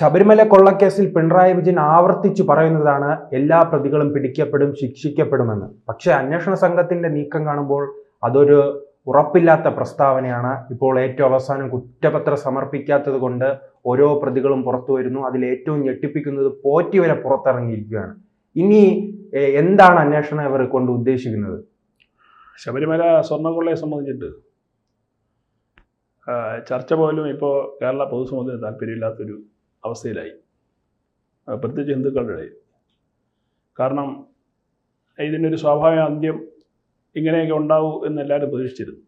ശബരിമല കൊള്ളക്കേസിൽ പിണറായി വിജയൻ ആവർത്തിച്ചു പറയുന്നതാണ് എല്ലാ പ്രതികളും പിടിക്കപ്പെടും ശിക്ഷിക്കപ്പെടുമെന്ന്. പക്ഷേ അന്വേഷണ സംഘത്തിന്റെ നീക്കം കാണുമ്പോൾ അതൊരു ഉറപ്പില്ലാത്ത പ്രസ്താവനയാണ്. ഇപ്പോൾ ഏറ്റവും അവസാനം കുറ്റപത്രം സമർപ്പിക്കാത്തത് കൊണ്ട് ഓരോ പ്രതികളും പുറത്തു വരുന്നു. അതിൽ ഏറ്റവും ഞെട്ടിപ്പിക്കുന്നത് പോറ്റി വരെ പുറത്തിറങ്ങിയിരിക്കുകയാണ്. ഇനി എന്താണ് അന്വേഷണം ഇവർ കൊണ്ട് ഉദ്ദേശിക്കുന്നത്? ശബരിമല സ്വർണക്കൊള്ളയെ സംബന്ധിച്ചിട്ട് ചർച്ച പോലും ഇപ്പോൾ കേരള പൊതുസമൂഹത്തിന് താല്പര്യമില്ലാത്തൊരു അവസ്ഥയിലായി. പ്രത്യേകിച്ച് ഹിന്ദുക്കളുടെ ഇടയിൽ. കാരണം ഇതിനൊരു സ്വാഭാവിക അന്ത്യം ഇങ്ങനെയൊക്കെ ഉണ്ടാവൂ എന്ന് എല്ലാവരും പ്രതീക്ഷിച്ചിരുന്നു.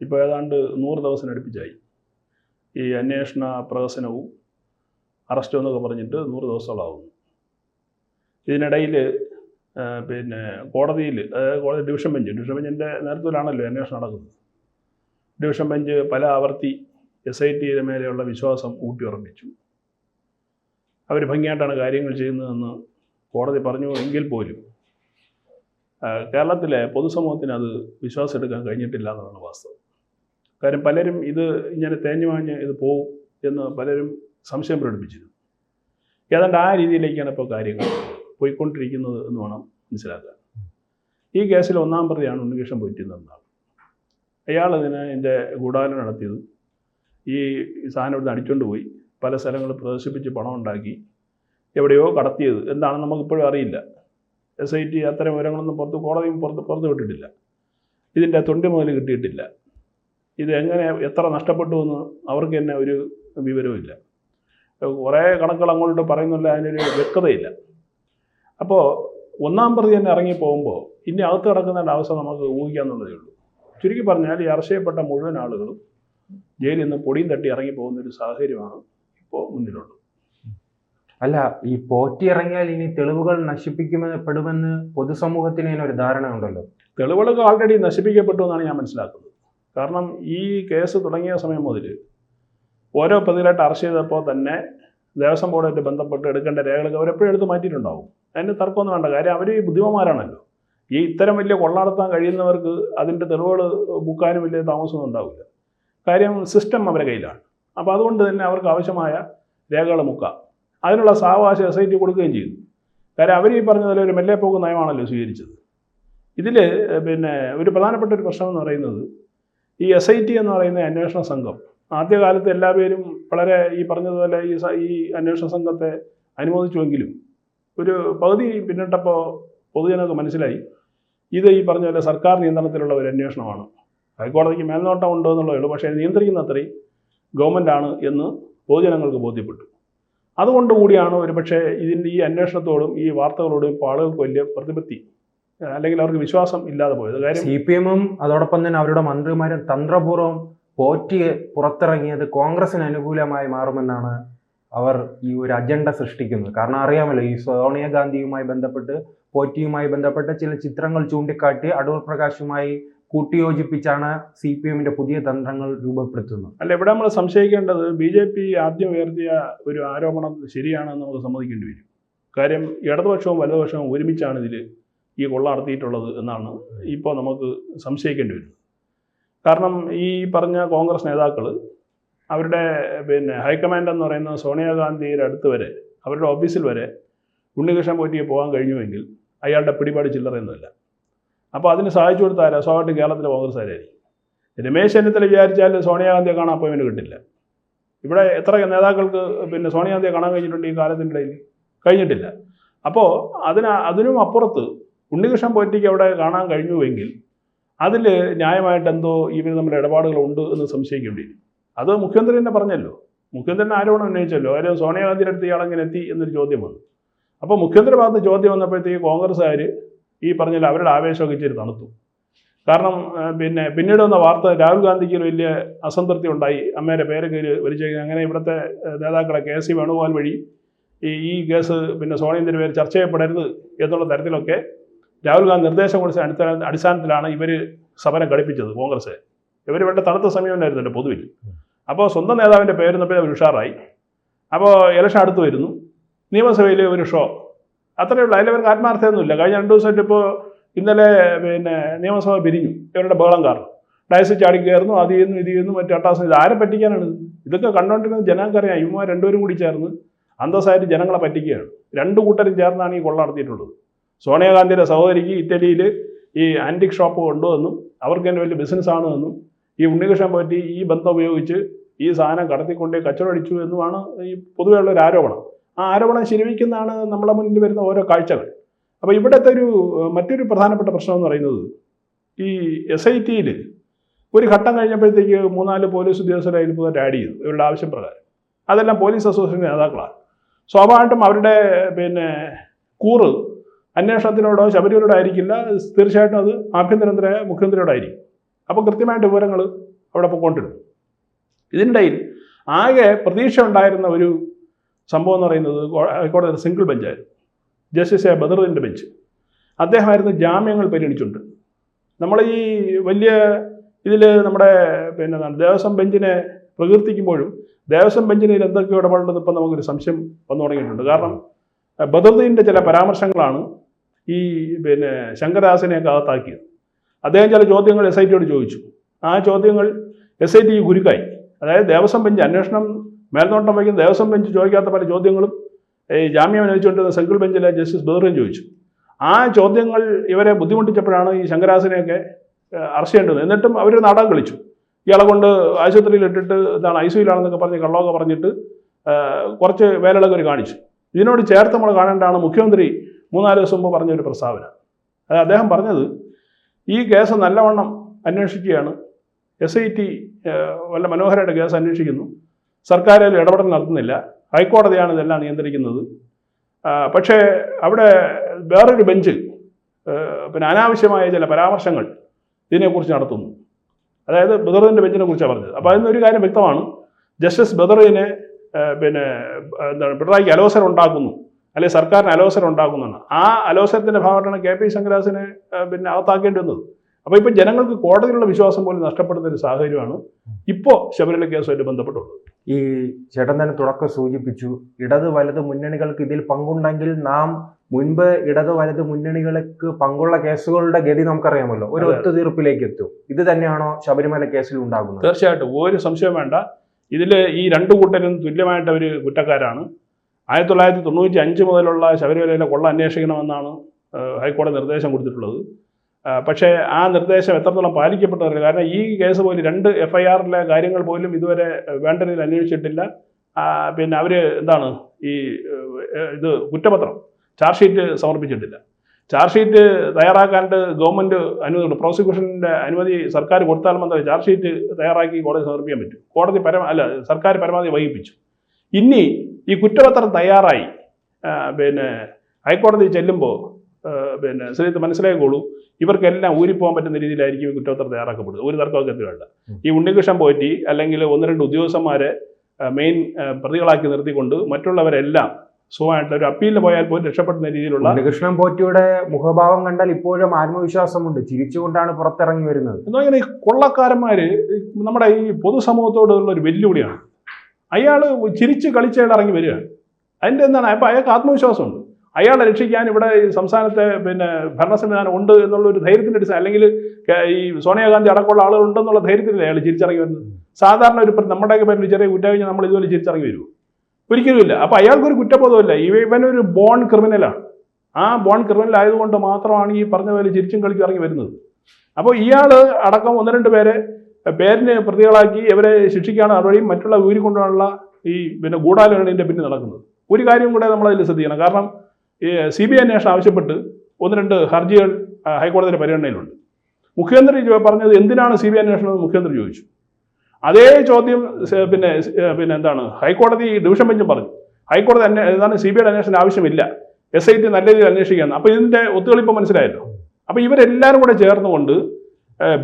ഇപ്പോൾ ഏതാണ്ട് നൂറ് ദിവസം അടുപ്പിച്ചായി. ഈ അന്വേഷണ പ്രഹസനവും അറസ്റ്റും എന്നൊക്കെ പറഞ്ഞിട്ട് നൂറ് ദിവസങ്ങളാവുന്നു ഇതിനിടയിൽ പിന്നെ കോടതിയിൽ കോടതി ഡിവിഷൻ ബെഞ്ച് ഡിവിഷൻ ബെഞ്ചിന്റെ നേതൃത്വത്തിലാണല്ലോ അന്വേഷണം നടക്കുന്നത്. ഡിവിഷൻ ബെഞ്ച് പല ആവർത്തി എസ് ഐ ടിയുടെ മേലെയുള്ള വിശ്വാസം ഊട്ടിയുറപ്പിച്ചു. അവർ ഭംഗിയായിട്ടാണ് കാര്യങ്ങൾ ചെയ്യുന്നതെന്ന് കോടതി പറഞ്ഞു എങ്കിൽ പോലും കേരളത്തിലെ പൊതുസമൂഹത്തിന് അത് വിശ്വാസം എടുക്കാൻ കഴിഞ്ഞിട്ടില്ല എന്നതാണ് വാസ്തവം. കാര്യം പലരും ഇത് ഇങ്ങനെ തേഞ്ഞു വാഞ്ഞ് ഇത് പോവും എന്ന് പലരും സംശയം പ്രകടിപ്പിച്ചിരുന്നു. ഏതാണ്ട് ആ രീതിയിലേക്കാണ് ഇപ്പോൾ കാര്യങ്ങൾ പോയിക്കൊണ്ടിരിക്കുന്നത് എന്ന് വേണം മനസ്സിലാക്കാൻ. ഈ കേസിൽ ഒന്നാം പ്രതിയാണ് ഉണ്ണികൃഷ്ണൻ പോറ്റിയെന്നാണ് അയാൾ അതിന് എന്റെ ഗൂഢാലോചന നടത്തിയത് ഈ സാധനം ഇവിടുന്ന് അടിച്ചുകൊണ്ട് പോയി. പല സ്ഥലങ്ങളിൽ പ്രദർശിപ്പിച്ച് പണം ഉണ്ടാക്കി എവിടെയോ കടത്തിയത് എന്താണെന്ന് നമുക്കിപ്പോഴും അറിയില്ല. എസ് ഐ ടി അത്തരം വിവരങ്ങളൊന്നും പുറത്ത് കോടതിയും പുറത്ത് പുറത്ത് വിട്ടിട്ടില്ല. ഇതിന്റെ തൊണ്ടി മുതൽ കിട്ടിയിട്ടില്ല. ഇത് എങ്ങനെ എത്ര നഷ്ടപ്പെട്ടു എന്ന് അവർക്ക് തന്നെ ഒരു വിവരവുമില്ല കുറേ കണക്കുകൾ അങ്ങോട്ട് പറയുന്നില്ല അതിനൊരു വ്യക്തതയില്ല. അപ്പോൾ ഒന്നാം പ്രതി തന്നെ ഇറങ്ങി പോകുമ്പോൾ ഇനി അകത്ത് കിടക്കുന്നതിന്റെ അവസ്ഥ നമുക്ക് ഊഹിക്കാന്നുള്ളതേ ഉള്ളൂ. ചുരുക്കി പറഞ്ഞാൽ ഈ അറസ്റ്റ് ചെയ്യപ്പെട്ട മുഴുവൻ ആളുകളും ജയിലിൽ നിന്ന് പൊടിയും തട്ടി ഇറങ്ങി പോകുന്ന ഒരു സാഹചര്യമാണ് ഇപ്പോൾ മുന്നിലുള്ളൂ അല്ല ഈ പോറ്റി ഇറങ്ങിയാൽ ഇനി തെളിവുകൾ നശിപ്പിക്കുമെന്ന് പെടുമെന്ന് പൊതുസമൂഹത്തിന് ഒരു ധാരണ ഉണ്ടല്ലോ തെളിവുകളൊക്കെ ആൾറെഡി നശിപ്പിക്കപ്പെട്ടു എന്നാണ് ഞാൻ മനസ്സിലാക്കുന്നത്. കാരണം ഈ കേസ് തുടങ്ങിയ സമയം മുതൽ ഓരോ പ്രതികളായിട്ട് അറസ്റ്റ് ചെയ്തപ്പോൾ തന്നെ ദേവസ്വം ബോർഡായിട്ട് ബന്ധപ്പെട്ട് എടുക്കേണ്ട രേഖകളൊക്കെ അവരെപ്പോഴും എടുത്ത് മാറ്റിയിട്ടുണ്ടാവും. അതിന് തർക്കമൊന്നും വേണ്ട. കാര്യം അവർ ഈ ബുദ്ധിമാന്മാരാണല്ലോ. ഈ ഇത്തരം വലിയ കൊള്ള നടത്താൻ കഴിയുന്നവർക്ക് അതിന്റെ തെളിവുകൾ ബുക്കാനും വലിയ താമസമൊന്നും ഉണ്ടാവില്ല. കാര്യം സിസ്റ്റം അവരുടെ കയ്യിലാണ്. അപ്പോൾ അതുകൊണ്ട് തന്നെ അവർക്ക് ആവശ്യമായ രേഖകൾ മുക്കാം. അതിനുള്ള സാവകാശം എസ് ഐ ടി കൊടുക്കുകയും ചെയ്തു. കാര്യം അവർ ഈ പറഞ്ഞ ഒരു മെല്ലെ നയമാണല്ലോ സ്വീകരിച്ചത്. ഇതിൽ പിന്നെ ഒരു പ്രധാനപ്പെട്ട ഒരു പ്രശ്നം എന്ന് പറയുന്നത് ഈ എസ് ഐ ടി എന്ന് പറയുന്ന അന്വേഷണ സംഘം ആദ്യകാലത്ത് എല്ലാ പേരും വളരെ ഈ പറഞ്ഞതുപോലെ ഈ ഈ അന്വേഷണ സംഘത്തെ അനുമോദിച്ചുവെങ്കിലും ഒരു പകുതി പിന്നിട്ടപ്പോൾ പൊതുജനങ്ങൾക്ക് മനസ്സിലായി ഇത് ഈ പറഞ്ഞ പോലെ സർക്കാർ നിയന്ത്രണത്തിലുള്ള ഒരു അന്വേഷണമാണ്. ഹൈക്കോടതിക്ക് മേൽനോട്ടം ഉണ്ടോ എന്നുള്ളതേ ഉള്ളൂ പക്ഷേ നിയന്ത്രിക്കുന്ന അത്രയും ഗവൺമെന്റ് ആണ് എന്ന് പൊതുജനങ്ങൾക്ക് ബോധ്യപ്പെട്ടു. അതുകൊണ്ട് കൂടിയാണ് ഒരുപക്ഷെ ഇതിന്റെ ഈ അന്വേഷണത്തോടും ഈ വാർത്തകളോടും ആളുകൾക്ക് വലിയ പ്രതിപത്തി അല്ലെങ്കിൽ അവർക്ക് വിശ്വാസം ഇല്ലാതെ പോയത്. കാര്യം സി പി എമ്മും അതോടൊപ്പം തന്നെ അവരുടെ മന്ത്രിമാരും തന്ത്രപൂർവം പോറ്റി പുറത്തിറങ്ങിയത് കോൺഗ്രസിന് അനുകൂലമായി മാറുമെന്നാണ് അവർ ഈ ഒരു അജണ്ട സൃഷ്ടിക്കുന്നത്. കാരണം അറിയാമല്ലോ ഈ സോണിയാഗാന്ധിയുമായി ബന്ധപ്പെട്ട് പോറ്റിയുമായി ബന്ധപ്പെട്ട ചില ചിത്രങ്ങൾ ചൂണ്ടിക്കാട്ടി അടൂർ പ്രകാശുമായി കൂട്ടിയോജിപ്പിച്ചാണ് സി പി എമ്മിന്റെ പുതിയ തന്ത്രങ്ങൾ രൂപപ്പെടുത്തുന്നത്. അല്ല ഇവിടെ നമ്മൾ സംശയിക്കേണ്ടത് ബി ജെ പി ആദ്യം ഉയർത്തിയ ഒരു ആരോപണം ശരിയാണെന്ന് നമുക്ക് സമ്മതിക്കേണ്ടി വരും. കാര്യം ഇടതുപക്ഷവും വലതുപക്ഷവും ഒരുമിച്ചാണ് ഇതിൽ ഈ കൊള്ള നടത്തിയിട്ടുള്ളത് എന്നാണ് ഇപ്പോൾ നമുക്ക് സംശയിക്കേണ്ടി വരുന്നത് കാരണം ഈ പറഞ്ഞ കോൺഗ്രസ് നേതാക്കൾ അവരുടെ പിന്നെ ഹൈക്കമാൻഡ് എന്ന് പറയുന്ന സോണിയാഗാന്ധിയുടെ അടുത്ത് വരെ അവരുടെ ഓഫീസിൽ വരെ ഉണ്ണികൃഷ്ണൻ പോറ്റിയെ പോകാൻ കഴിഞ്ഞുവെങ്കിൽ അയാളുടെ പിടിപാട് ചില്ലറയൊന്നുമില്ല. അപ്പോൾ അതിന് സഹായിച്ചു കൊടുത്ത ആരാ? കേരളത്തിലെ കേരളത്തിലെ കോൺഗ്രസ്സുകാരായിരിക്കും രമേശ് ചെന്നിത്തല വിചാരിച്ചാൽ സോണിയാഗാന്ധിയെ കാണാൻ അപ്പോയിൻമെന്റ് കിട്ടില്ല. ഇവിടെ എത്ര നേതാക്കൾക്ക് പിന്നെ സോണിയാഗാന്ധിയെ കാണാൻ കഴിഞ്ഞിട്ടുണ്ട് ഈ കാലത്തിന്റെ ഇടയിൽ? കഴിഞ്ഞിട്ടില്ല. അപ്പോൾ അതിന് അതിനും അപ്പുറത്ത് ഉണ്ണികൃഷ്ണൻ പോറ്റിക്ക് അവിടെ കാണാൻ കഴിഞ്ഞുവെങ്കിൽ അതിൽ ന്യായമായിട്ട് എന്തോ ഇവർ നമ്മുടെ ഇടപാടുകളുണ്ട് എന്ന് സംശയിക്കേണ്ടി വരും അത് മുഖ്യമന്ത്രി തന്നെ പറഞ്ഞല്ലോ. മുഖ്യമന്ത്രി ആരോപണം ഉന്നയിച്ചല്ലോ. കാര്യം സോണിയാഗാന്ധിയുടെ അടുത്ത് ഇയാളെങ്ങനെ എത്തി എന്നൊരു ചോദ്യം വന്നു. അപ്പോൾ മുഖ്യമന്ത്രി ഭാഗത്ത് ചോദ്യം വന്നപ്പോഴത്തേക്ക് കോൺഗ്രസ്സുകാർ ഈ പറഞ്ഞാൽ അവരുടെ ആവേശമൊക്കെ ഇച്ചിരി തണുത്തു. കാരണം പിന്നെ പിന്നീട് വന്ന വാർത്ത രാഹുൽ ഗാന്ധിക്ക് ഒരു വലിയ അസംതൃപ്തി ഉണ്ടായി. അമ്മയുടെ പേര് കയറി വലിച്ചേക്കുന്നത് അങ്ങനെ ഇവിടുത്തെ നേതാക്കളെ കെ സി വേണുഗോപാൽ വഴി ഈ ഈ കേസ് പിന്നെ സോണിയന്തിന്റെ പേര് ചർച്ച ചെയ്യപ്പെടരുത് എന്നുള്ള തരത്തിലൊക്കെ രാഹുൽ ഗാന്ധി നിർദ്ദേശം കൊടുത്ത അടിസ്ഥാന അടിസ്ഥാനത്തിലാണ് ഇവർ സമരം ഘടിപ്പിച്ചത് കോൺഗ്രസ്. ഇവർ വേണ്ട തണുത്ത സമയമുണ്ടായിരുന്നല്ലോ പൊതുവിൽ. അപ്പോൾ സ്വന്തം നേതാവിന്റെ പേരുന്നപ്പോൾ അവർ ഉഷാറായി. അപ്പോൾ ഇലക്ഷൻ അടുത്ത് വരുന്നു. നിയമസഭയിൽ ഒരു ഷോ. അത്രയേ ഉള്ളൂ. അതിലവർക്ക് ആത്മാർത്ഥമൊന്നുമില്ല കഴിഞ്ഞ രണ്ട് ദിവസമായിട്ട് ഇപ്പോൾ ഇന്നലെ പിന്നെ നിയമസഭ പിരിഞ്ഞു. ഇവരുടെ ബഹളം കാരണം. ഡയസ് ചാടി കയറുന്നു അത് ചെയ്യുന്നു ഇത് ചെയ്യുന്നു മറ്റു അട്ടാസം ഇത് ആരെ പറ്റിക്കാനാണ് ഇതൊക്കെ കണ്ടുകൊണ്ടിരുന്നത് ജനങ്ങൾക്കറിയാം. ഇവന്മാർ രണ്ടുപേരും കൂടി ചേർന്ന് അന്തസ്സായിട്ട് ജനങ്ങളെ പറ്റിക്കുകയാണ്. രണ്ട് കൂട്ടരും ചേർന്നാണ് ഈ കൊള്ള നടത്തിയിട്ടുള്ളത്. സോണിയാഗാന്ധിയുടെ സഹോദരിക്ക് ഇറ്റലിയിൽ ഈ ആന്റിക് ഷോപ്പ് കൊണ്ടുവന്നു. അവർക്ക് തന്നെ വലിയ ബിസിനസ്സാണ് എന്നും ഈ ഉണ്ണികൃഷ്ണൻ പറ്റി ഈ ബന്ധം ഉപയോഗിച്ച് ഈ സാധനം കടത്തിക്കൊണ്ടേ കച്ചവടം അടിച്ചു എന്നുമാണ് ഈ പൊതുവെയുള്ള ഒരു ആരോപണം. ആ ആരോപണം ശരിവയ്ക്കുന്നതാണ് നമ്മളെ മുന്നിൽ വരുന്ന ഓരോ കാഴ്ചകൾ. അപ്പോൾ ഇവിടുത്തെ ഒരു മറ്റൊരു പ്രധാനപ്പെട്ട പ്രശ്നം എന്ന് പറയുന്നത് ഈ എസ് ഐ ടിയിൽ ഒരു ഘട്ടം കഴിഞ്ഞപ്പോഴത്തേക്ക് മൂന്നാൽ പോലീസ് ഉദ്യോഗസ്ഥരെ അതിൽ പുതുതായിട്ട് ആഡ് ചെയ്തു ഇവരുടെ ആവശ്യപ്രകാരം അതെല്ലാം പോലീസ് അസോസിയേഷൻ നേതാക്കളാണ്. സ്വാഭാവികമായിട്ടും അവരുടെ പിന്നെ കൂറ് അന്വേഷണത്തിനോടോ ശബരിമലയോടോ ആയിരിക്കില്ല. തീർച്ചയായിട്ടും അത് ആഭ്യന്തരമന്ത്രി മുഖ്യമന്ത്രിയോടായിരിക്കും അപ്പോൾ കൃത്യമായിട്ട് വിവരങ്ങൾ അവിടെ പൊയ്ക്കൊണ്ടിരുന്നു ഇതിനിടയിൽ ആകെ പ്രതീക്ഷ ഉണ്ടായിരുന്ന ഒരു സംഭവം എന്ന് പറയുന്നത് ഹൈക്കോടതിയുടെ സിംഗിൾ ബെഞ്ചായിരുന്നു ജസ്റ്റിസ് എ ബദറുദ്ദീന്റെ ബെഞ്ച് അദ്ദേഹമായിരുന്നു ജാമ്യങ്ങൾ പരിഗണിച്ചുണ്ട് നമ്മൾ ഈ വലിയ ഇതിൽ നമ്മുടെ പിന്നെ ദേവസ്വം ബെഞ്ചിനെ പ്രകീർത്തിക്കുമ്പോഴും ദേവസ്വം ബെഞ്ചിന് ഇതിൽ എന്തൊക്കെയോ ഇടപെടേണ്ടത് ഇപ്പം നമുക്കൊരു സംശയം വന്നു തുടങ്ങിയിട്ടുണ്ട്. കാരണം ബദറുദ്ദീന്റെ ചില പരാമർശങ്ങളാണ് ഈ പിന്നെ ശങ്കരദാസിനെയൊക്കെ അകത്താക്കിയത്. അദ്ദേഹം ചില ചോദ്യങ്ങൾ എസ് ഐ ടിയോട് ചോദിച്ചു. ആ ചോദ്യങ്ങൾ എസ് ഐ ടി ഗുരുക്കായി. അതായത് ദേവസ്വം ബെഞ്ച് അന്വേഷണം മേൽനോട്ടം വയ്ക്കുന്ന ദേവസ്വം ബെഞ്ച് ചോദിക്കാത്ത പല ചോദ്യങ്ങളും ഈ ജാമ്യം അനുവദിച്ചുകൊണ്ടിരുന്ന സിംഗിൾ ബെഞ്ചിലെ ജസ്റ്റിസ് ബദറുദ്ദീൻ ചോദിച്ചു. ആ ചോദ്യങ്ങൾ ഇവരെ ബുദ്ധിമുട്ടിച്ചപ്പോഴാണ് ഈ ശങ്കരാസിനെയൊക്കെ അറസ്റ്റ് ചെയ്യേണ്ടത്. എന്നിട്ടും അവർ നാടകം കളിച്ചു. ഇയാളെ കൊണ്ട് ആശുപത്രിയിൽ ഇട്ടിട്ട് എന്താണ് ഐ സിയിലാണെന്നൊക്കെ പറഞ്ഞ് കള്ളമൊക്കെ പറഞ്ഞിട്ട് കുറച്ച് വേലകളൊക്കെ ഒരു കാണിച്ചു. ഇതിനോട് ചേർത്ത് നമ്മൾ കാണേണ്ടതാണ് മുഖ്യമന്ത്രി മൂന്നാൽ ദിവസം മുമ്പ് പറഞ്ഞൊരു പ്രസ്താവന. അത് അദ്ദേഹം പറഞ്ഞത് ഈ കേസ് നല്ലവണ്ണം അന്വേഷിക്കുകയാണ്. എസ് ഐ ടി വല്ല മനോഹരയുടെ കേസ് അന്വേഷിക്കുന്നു. സർക്കാർ ഇടപെടൽ നടത്തുന്നില്ല. ഹൈക്കോടതിയാണ് ഇതെല്ലാം നിയന്ത്രിക്കുന്നത്. പക്ഷേ അവിടെ വേറൊരു ബെഞ്ച് പിന്നെ അനാവശ്യമായ ചില പരാമർശങ്ങൾ ഇതിനെക്കുറിച്ച് നടത്തുന്നു. അതായത് ബദറിന്റെ ബെഞ്ചിനെ കുറിച്ചാണ് പറഞ്ഞത്. അപ്പോൾ അതിൽ ഒരു കാര്യം വ്യക്തമാണ്. ജസ്റ്റിസ് ബദറിനെ പിന്നെ എന്താണ് പിണറായിക്ക് അലോസരം ഉണ്ടാക്കുന്നു. അല്ലെങ്കിൽ സർക്കാരിന് അലോസരം ഉണ്ടാക്കുന്നതാണ് ആ അലോസരത്തിന്റെ ഭാഗമായിട്ടാണ് കെ പി ശങ്കരാസിനെ പിന്നെ അകത്താക്കേണ്ടി വന്നത്. അപ്പോൾ ഇപ്പം ജനങ്ങൾക്ക് കോടതിയിലുള്ള വിശ്വാസം പോലും നഷ്ടപ്പെടുന്ന ഒരു സാഹചര്യമാണ് ഇപ്പോൾ ശബരിമല കേസുമായിട്ട് ബന്ധപ്പെട്ടുള്ളത്. ഈ ചേട്ടൻ തന്നെ തുടക്കം സൂചിപ്പിച്ചു. ഇടത് വലത് മുന്നണികൾക്ക് ഇതിൽ പങ്കുണ്ടെങ്കിൽ നാം മുൻപ് ഇടത് വലത് മുന്നണികൾക്ക് പങ്കുള്ള കേസുകളുടെ ഗതി നമുക്കറിയാമല്ലോ. ഒരു. ഒത്തുതീർപ്പിലേക്ക് എത്തും ഇത് തന്നെയാണോ ശബരിമല കേസിൽ ഉണ്ടാകുന്നത്? തീർച്ചയായിട്ടും. ഒരു സംശയം വേണ്ട. ഇതിൽ ഈ രണ്ട് കൂട്ടരും തുല്യമായിട്ട് അവർ കുറ്റക്കാരാണ്. ആയിരത്തി തൊള്ളായിരത്തി തൊണ്ണൂറ്റി അഞ്ച് മുതലുള്ള ശബരിമലയിലെ കൊള്ള അന്വേഷിക്കണമെന്നാണ് ഹൈക്കോടതി നിർദ്ദേശം കൊടുത്തിട്ടുള്ളത്. പക്ഷേ ആ നിർദ്ദേശം എത്രത്തോളം പാലിക്കപ്പെട്ടതല്ല കാരണം ഈ കേസ് പോലും രണ്ട് എഫ് ഐ ആറിലെ കാര്യങ്ങൾ പോലും ഇതുവരെ വേണ്ട രീതിയിൽ അന്വേഷിച്ചിട്ടില്ല പിന്നെ അവർ എന്താണ് ഈ ഇത് കുറ്റപത്രം ചാർജ് ഷീറ്റ് സമർപ്പിച്ചിട്ടില്ല. ചാർജ് ഷീറ്റ് തയ്യാറാക്കാണ്ട് ഗവൺമെന്റ് അനുമതി പ്രോസിക്യൂഷന്റെ അനുമതി സർക്കാർ കൊടുത്താൽ മാത്രമേ ചാർജ് ഷീറ്റ് തയ്യാറാക്കി കോടതി സമർപ്പിക്കാൻ പറ്റൂ. കോടതി പരമ അല്ല സർക്കാർ പരമാവധി വൈകിപ്പിച്ചു ഇനി ഈ കുറ്റപത്രം തയ്യാറായി പിന്നെ ഹൈക്കോടതി ചെല്ലുമ്പോൾ പിന്നെ ശ്രീത്ത് മനസ്സിലാക്കിക്കോളൂ ഇവർക്കെല്ലാം ഊരിപ്പോകാൻ പറ്റുന്ന രീതിയിലായിരിക്കും ഈ കുറ്റപത്രം തയ്യാറാക്കപ്പെടുന്നത്. ഒരു തർക്കമൊക്കെ വേണ്ട. ഈ ഉണ്ണികൃഷ്ണൻ പോറ്റി അല്ലെങ്കിൽ ഒന്ന് രണ്ട് ഉദ്യോഗസ്ഥന്മാരെ മെയിൻ പ്രതികളാക്കി നിർത്തിക്കൊണ്ട് മറ്റുള്ളവരെല്ലാം സുഖമായിട്ട് ഒരു അപ്പീലിന് പോയാൽ പോലും രക്ഷപ്പെടുന്ന രീതിയിലുള്ള ഉണ്ണികൃഷ്ണൻ പോറ്റിയുടെ മുഖഭാവം കണ്ടാൽ ഇപ്പോഴും ആത്മവിശ്വാസമുണ്ട്. ചിരിച്ചുകൊണ്ടാണ് പുറത്തിറങ്ങി വരുന്നത്. എന്ന് പറഞ്ഞാൽ ഈ കൊള്ളക്കാരന്മാര് നമ്മുടെ ഈ പൊതുസമൂഹത്തോടുള്ള ഒരു വെല്ലുവിളിയാണ്. അയാൾ ചിരിച്ച് കളിച്ചയാൾ ഇറങ്ങി വരികയാണ്. അതിന്റെ എന്താണ്? അപ്പം അയാൾക്ക് ആത്മവിശ്വാസമുണ്ട്. അയാളെ രക്ഷിക്കാൻ ഇവിടെ സംസ്ഥാനത്തെ പിന്നെ ഭരണ സംവിധാനം ഉണ്ട് എന്നുള്ള ഒരു ധൈര്യത്തിന്റെ അടിസ്ഥാനം അല്ലെങ്കിൽ ഈ സോണിയാഗാന്ധി അടക്കമുള്ള ആളുകൾ ഉണ്ടെന്നുള്ള ധൈര്യത്തിലല്ലേ അയാൾ ചിരിച്ചിറങ്ങി വരുന്നത്? സാധാരണ ഒരു നമ്മുടെയൊക്കെ പേരിൽ ചെറിയ കുറ്റം കഴിഞ്ഞാൽ നമ്മൾ ഇതുപോലെ ചിരിച്ചിറങ്ങി വരുമോ? ഒരിക്കലുമില്ല. അപ്പോൾ അയാൾക്കൊരു കുറ്റബോധമില്ല. ഇവ ഇവനൊരു ബോൺ ക്രിമിനലാണ്. ആ ബോൺ ക്രിമിനൽ ആയതുകൊണ്ട് മാത്രമാണ് ഈ പറഞ്ഞ പോലെ ചിരിച്ചും കളിച്ചും ഇറങ്ങി വരുന്നത്. അപ്പോൾ ഇയാൾ അടക്കം ഒന്ന് രണ്ട് പേരെ പേരിന് പ്രതികളാക്കി ഇവരെ ശിക്ഷിക്കുകയാണ് നടപടിയും മറ്റുള്ള ഊരിക്കൊണ്ടുള്ള ഈ പിന്നെ ഗൂഢാലോചനയുടെ പിന്നെ നടക്കുന്നത്. ഒരു കാര്യം കൂടെ നമ്മളതിൽ ശ്രദ്ധിക്കണം. കാരണം സി ബി ഐ അന്വേഷണം ആവശ്യപ്പെട്ട് ഒന്ന് രണ്ട് ഹർജികൾ ഹൈക്കോടതിയുടെ പരിഗണനയിലുണ്ട്. മുഖ്യമന്ത്രി പറഞ്ഞത് എന്തിനാണ് സി ബി ഐ അന്വേഷണം എന്ന് മുഖ്യമന്ത്രി ചോദിച്ചു. അതേ ചോദ്യം പിന്നെ പിന്നെ എന്താണ്? ഹൈക്കോടതി ഡിവിഷൻ ബെഞ്ചും പറഞ്ഞു. ഹൈക്കോടതി അന്വേ എന്താണ് സി ബി ഐയുടെ അന്വേഷണം ആവശ്യമില്ല. എസ് ഐ ടി നല്ല രീതിയിൽ അന്വേഷിക്കാൻ അപ്പോൾ ഇതിന്റെ ഒത്തുകളിപ്പം മനസ്സിലായല്ലോ. അപ്പോൾ ഇവരെല്ലാവരും കൂടെ ചേർന്നുകൊണ്ട്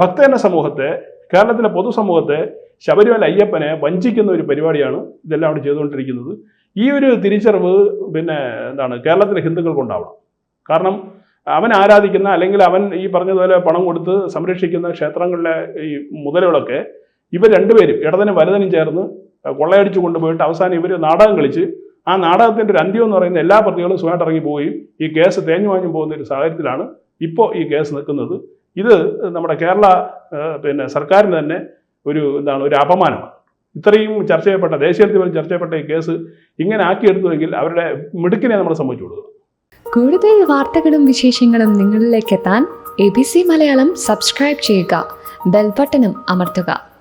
ഭക്തജന സമൂഹത്തെ കേരളത്തിലെ പൊതുസമൂഹത്തെ ശബരിമല അയ്യപ്പനെ വഞ്ചിക്കുന്ന ഒരു പരിപാടിയാണ് ഇതെല്ലാം അവിടെ ചെയ്തുകൊണ്ടിരിക്കുന്നത്. ഈ ഒരു തിരിച്ചറിവ് പിന്നെ എന്താണ് കേരളത്തിലെ ഹിന്ദുക്കൾക്കുണ്ടാവണം കാരണം അവൻ ആരാധിക്കുന്ന അല്ലെങ്കിൽ അവൻ ഈ പറഞ്ഞതുപോലെ പണം കൊടുത്ത് സംരക്ഷിക്കുന്ന ക്ഷേത്രങ്ങളിലെ ഈ മുതലുകളൊക്കെ ഇവർ രണ്ടുപേരും ഇടതനും വലുതനും ചേർന്ന് കൊള്ളയടിച്ചു കൊണ്ടുപോയിട്ട് അവസാനം ഇവർ നാടകം കളിച്ച് ആ നാടകത്തിന്റെ ഒരു അന്ത്യം എന്ന് പറയുന്ന എല്ലാ പ്രതികളും സുഖമായിട്ട് ഇറങ്ങി പോവുകയും ഈ കേസ് തേഞ്ഞു വാഞ്ഞു പോകുന്ന ഒരു സാഹചര്യത്തിലാണ് ഇപ്പോൾ ഈ കേസ് നിൽക്കുന്നത്. ഇത് നമ്മുടെ കേരള പിന്നെ സർക്കാരിന് തന്നെ ഒരു എന്താണ് ഒരു അപമാനമാണ്. ഇത്രയും ചർച്ച ചെയ്യപ്പെട്ട ദേശീയ തലത്തിൽ പോലും ചർച്ച ചെയ്യപ്പെട്ട ഈ കേസ് ഇങ്ങനെ ആക്കിയെടുത്തുവെങ്കിൽ അവരുടെ മിടുക്കിനെ നമ്മൾ സംഭവിച്ചു കൂടുതൽ വാർത്തകളും വിശേഷങ്ങളും നിങ്ങളിലേക്ക് എത്താൻ A B C Malayalam subscribe ചെയ്യുക ബെൽബട്ടനും അമർത്തുക.